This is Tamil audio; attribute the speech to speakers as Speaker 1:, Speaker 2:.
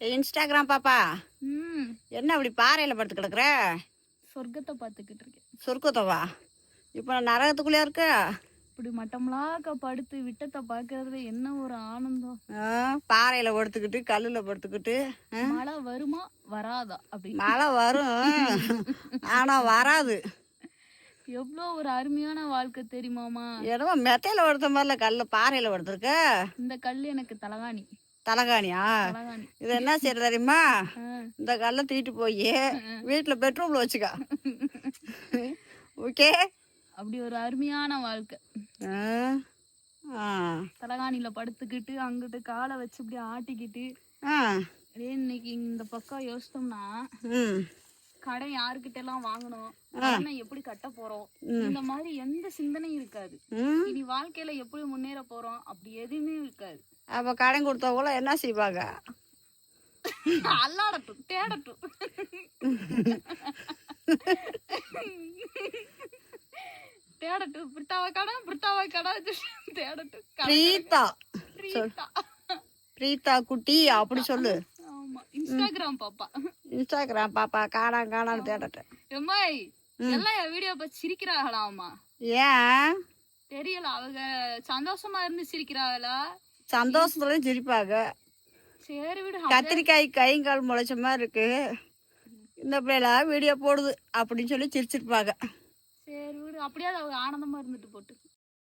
Speaker 1: இன்ஸ்டாகிராம் பாப்பா.
Speaker 2: ம்.
Speaker 1: என்ன அப்படி பாறையில் படுத்து கிடக்குற?
Speaker 2: சொர்க்கத்தை பார்த்துக்கிட்டு இருக்கேன்.
Speaker 1: சொர்க்கத்தவா? இப்போ நான் நரகத்துக்குள்ளே இருக்க?
Speaker 2: இப்படி மட்டம்லாக்க படுத்து விட்டத்தை பார்க்கறதுல என்ன ஒரு ஆனந்தம்?
Speaker 1: பாறையில் படுத்துக்கிட்டு கல்லில் படுத்துக்கிட்டு
Speaker 2: மழை வருமா? வராதா? அப்படி.
Speaker 1: மழை வரும். ஆனால் வராது.
Speaker 2: எவ்வளோ ஒரு அருமையான வாழ்க்கை தெரியுமாமா
Speaker 1: என்னமோ மெத்தையில் படுத்த மாதிரில கல்ல பாறையில் படுத்துருக்க?
Speaker 2: இந்த கல் எனக்கு தலகாணி.
Speaker 1: தலகாணியா?
Speaker 2: தலகாணி.
Speaker 1: இது என்ன செய்யற தெரியுமா. இந்த கல்லை தூக்கிட்டு போய் வீட்டில் பெட்ரூமில் வச்சுக்க. ஓகே?
Speaker 2: அப்படி ஒரு அருமையான வாழ்க்கை. தலகாணியில படுத்துக்கிட்டு அங்கிட்டு காலை வச்சு இப்படி ஆட்டிக்கிட்டு இன்னைக்கு இந்த பக்கம் யோசித்தோம்னா கடை யாருக்கிட்ட எல்லாம் வாங்கணும் கடனை எப்படி கட்ட போறோம்? இந்த மாதிரி எந்த சிந்தனையும் இருக்காது. இனி வாழ்க்கையில எப்படி முன்னேற போறோம்? அப்படி எதுவுமே இருக்காது.
Speaker 1: அப்போ கடன் கொடுத்தவங்கள என்ன செய்வாங்க?
Speaker 2: அல்லாடட்டும் தேடட்டும். தேடட்டும். பிரிட்டாவா கடை பிரிட்டாவா கடை. தேடட்டும். பிரீதா
Speaker 1: பிரீதா. குட்டி அப்படி சொல்லு.
Speaker 2: ஆமா. இன்ஸ்டாகிராம் பாப்பா.
Speaker 1: இன்ஸ்டாகிராம் பாப்பா காணாம் காணான்னு தேடட்டேன்
Speaker 2: எம்மாய் எல்லாம் என் வீடியோ பார்த்து சிரிக்கிறாங்களாமா
Speaker 1: ஏன்?
Speaker 2: தெரியல அவங்க சந்தோஷமா இருந்து சிரிக்கிறாங்களா
Speaker 1: சந்தோஷத்துலயும் சிரிப்பாங்க.
Speaker 2: சரி விடு
Speaker 1: கத்திரிக்காய் கைங்கால் முளைச்ச மாதிரி இருக்கு. இந்த பிள்ளைல வீடியோ போடுது அப்படின்னு சொல்லி சிரிச்சிருப்பாங்க.
Speaker 2: சரி விடு அப்படியே அவங்க ஆனந்தமா இருந்துட்டு போட்டு.